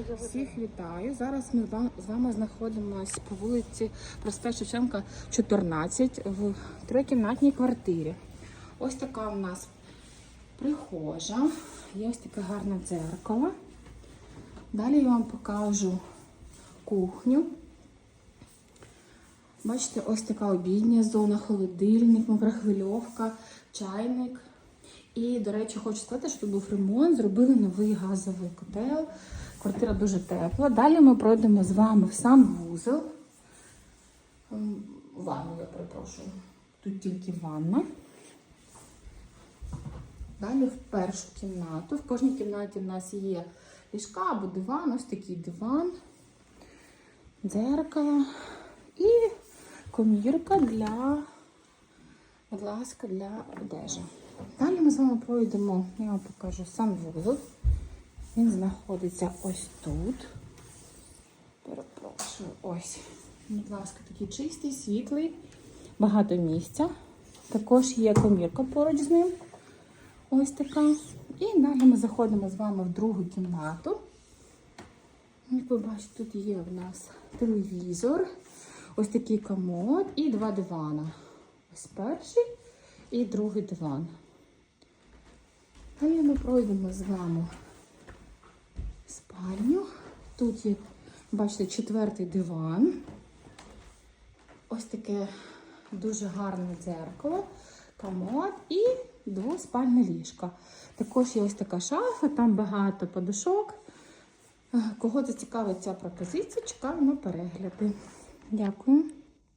Всіх вітаю. Зараз ми з вами знаходимося по вулиці Проспект Шевченка, 14 в трикімнатній квартирі. Ось така у нас прихожа, є ось таке гарне дзеркало. Далі я вам покажу кухню. Бачите, ось така обідня зона, холодильник, мікрохвильовка, чайник. І, до речі, хочу сказати, що тут був ремонт, зробили новий газовий котел. Квартира дуже тепла. Далі ми пройдемо з вами в сам вузол. Ем, Ванну, я перепрошую. Тут тільки ванна. Далі в першу кімнату. В кожній кімнаті в нас є ліжка або диван, ось такий диван, дзеркало і комірка для, будь ласка, для одежі. Далі ми з вами пройдемо, я вам покажу санвузол. Він знаходиться ось тут. Перепрошую, ось. Будь ласка, такий чистий, світлий, багато місця. Також є комірка поруч з ним. Ось така. І далі ми заходимо з вами в другу кімнату. Як ви бачите, тут є в нас телевізор, ось такий комод і два дивана. Ось перший і другий диван. Далі ми пройдемо з вами. Тут є, бачите, четвертий диван. Ось таке дуже гарне дзеркало, комод і двоспальне ліжко. Також є ось така шафа, там багато подушок. Кого зацікавить ця пропозиція, чекаємо перегляди. Дякую.